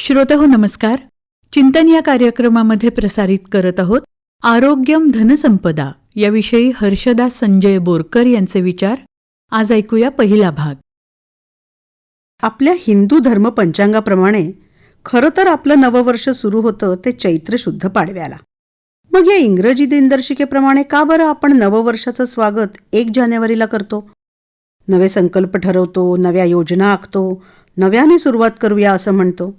श्रोतहो नमस्कार. चिंतन या कार्यक्रमामध्ये प्रसारित करत आहोत आरोग्यम धनसंपदा. याविषयी हर्षदा संजय बोरकर यांचे विचार. आज ऐकूया पहिला भाग. आपल्या हिंदू धर्म पंचांगाप्रमाणे खरं तर आपलं नववर्ष सुरू होतं ते चैत्र शुद्ध पाडव्याला. मग या इंग्रजी दिनदर्शिकेप्रमाणे का बरं आपण नववर्षाचं स्वागत एक जानेवारीला करतो? नवे संकल्प ठरवतो नव्या योजना आखतो नव्याने सुरुवात करूया असं म्हणतो.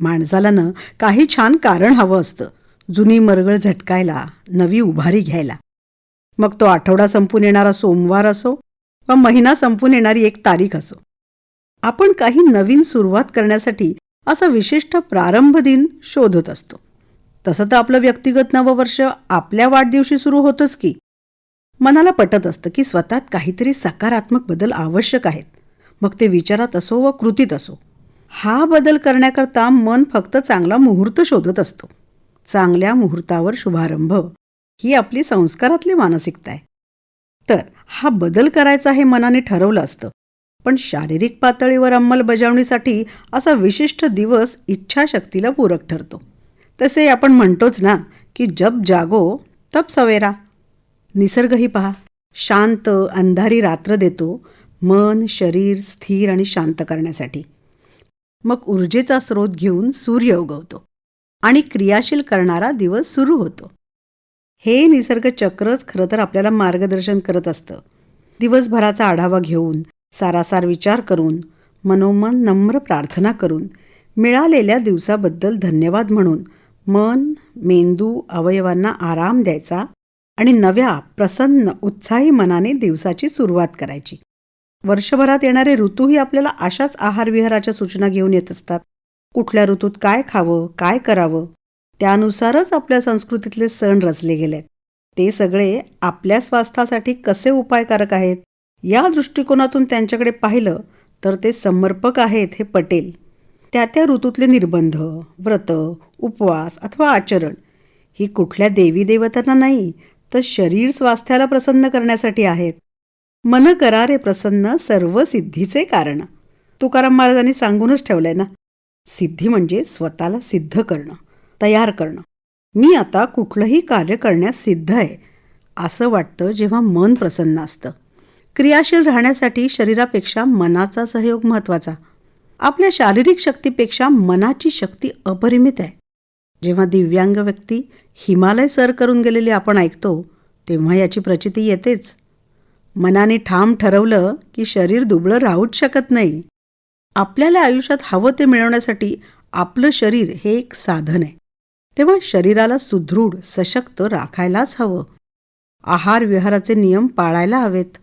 माणसाला ना काही छान कारण हवं असतं. जुनी मरगळ झटकायला नवी उभारी घ्यायला. मग तो आठवडा संपून येणारा सोमवार असो व महिना संपून येणारी एक तारीख असो. आपण काही नवीन सुरुवात करण्यासाठी असा विशिष्ट प्रारंभ दिन शोधत असतो. तसं तर आपलं व्यक्तिगत नववर्ष आपल्या वाढदिवशी सुरू होतंच की. मनाला पटत असतं की स्वतःत काहीतरी सकारात्मक बदल आवश्यक आहेत. मग ते विचारात असो व कृतीत असो. हा बदल करण्याकरता मन फक्त चांगला मुहूर्त शोधत असतो. चांगल्या मुहूर्तावर शुभारंभ. ही आपली संस्कारातली मानसिकता आहे. तर हा बदल करायचा हे मनाने ठरवलं असतं. पण शारीरिक पातळीवर अंमलबजावणीसाठी असा विशिष्ट दिवस इच्छाशक्तीला पूरक ठरतो. तसे आपण म्हणतोच ना की जब जागो तब सवेरा. निसर्गही पहा. शांत अंधारी रात्र देतो मन शरीर स्थिर आणि शांत करण्यासाठी. मग ऊर्जेचा स्रोत घेऊन सूर्य उगवतो आणि क्रियाशील करणारा दिवस सुरू होतो. हे निसर्ग चक्रच खरं तर आपल्याला मार्गदर्शन करत असतं. दिवसभराचा आढावा घेऊन सारासार विचार करून मनोमन नम्र प्रार्थना करून मिळालेल्या दिवसाबद्दल धन्यवाद म्हणून मन मेंदू अवयवांना आराम द्यायचा आणि नव्या प्रसन्न उत्साही मनाने दिवसाची सुरुवात करायची. वर्षभरात येणारे ऋतूही आपल्याला अशाच आहारविहाराच्या सूचना घेऊन येत असतात. कुठल्या ऋतूत काय खावं काय करावं त्यानुसारच आपल्या संस्कृतीतले सण रचले गेलेत. ते सगळे आपल्या स्वास्थ्यासाठी कसे उपायकारक आहेत या दृष्टिकोनातून त्यांच्याकडे पाहिलं तर ते समर्पक आहेत हे पटेल. त्या त्या ऋतूतले निर्बंध व्रत उपवास अथवा आचरण ही कुठल्या देवी देवतांना नाही तर शरीर स्वास्थ्याला प्रसन्न करण्यासाठी आहेत. मन करारे प्रसन्न सर्व सिद्धीचे कारण. तुकाराम महाराजांनी सांगूनच ठेवलंय ना सिद्धी म्हणजे स्वतःला सिद्ध करणं तयार करणं. मी आता कुठलंही कार्य करण्यास सिद्ध आहे असं वाटतं जेव्हा मन प्रसन्न असतं. क्रियाशील राहण्यासाठी शरीरापेक्षा मनाचा सहयोग महत्त्वाचा. आपल्या शारीरिक शक्तीपेक्षा मनाची शक्ती अपरिमित आहे. जेव्हा दिव्यांग व्यक्ती हिमालय सर करून गेलेली आपण ऐकतो तेव्हा याची प्रचिती येतेच. मनाने ठाम ठरवलं की शरीर दुबळं राहूच शकत नाही. आपल्याला आयुष्यात हवं ते मिळवण्यासाठी आपलं शरीर हे एक साधन आहे. तेव्हा शरीराला सुदृढ सशक्त राखायलाच हवं. आहार विहाराचे नियम पाळायला हवेत.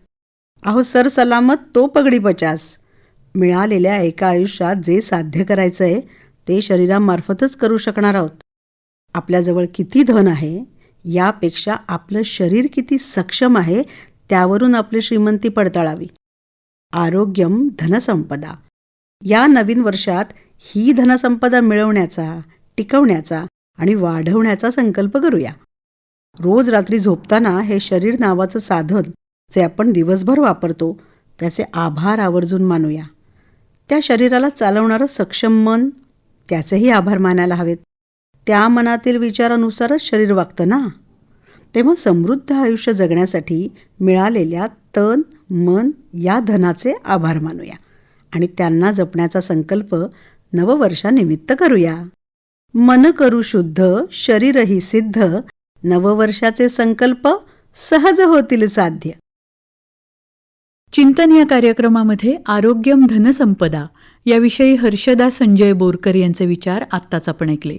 अहो सरसलामत तो पगडी पचास. मिळालेल्या एका आयुष्यात जे साध्य करायचं आहे ते शरीरामार्फतच करू शकणार आहोत. आपल्याजवळ किती धन आहे यापेक्षा आपलं शरीर किती सक्षम आहे त्यावरून आपली श्रीमंती पडताळावी. आरोग्यम धनसंपदा. या नवीन वर्षात ही धनसंपदा मिळवण्याचा टिकवण्याचा आणि वाढवण्याचा संकल्प करूया. रोज रात्री झोपताना हे शरीर नावाचं साधन जे आपण दिवसभर वापरतो त्याचे आभार आवर्जून मानूया. त्या शरीराला चालवणारं सक्षम मन त्याचेही आभार मानायला हवेत. त्या मनातील विचारानुसारच शरीर वागतं ना? तेव्हा समृद्ध आयुष्य जगण्यासाठी मिळालेल्या तन मन या धनाचे आभार मानूया. आणि त्यांना जपण्याचा संकल्प नववर्षानिमित्त करूया. मन करू शुद्ध शरीरही सिद्ध नववर्षाचे संकल्प सहज होतील साध्य. चिंतन या कार्यक्रमामध्ये आरोग्यम धनसंपदा याविषयी हर्षदा संजय बोरकर यांचे विचार आत्ताच आपण ऐकले.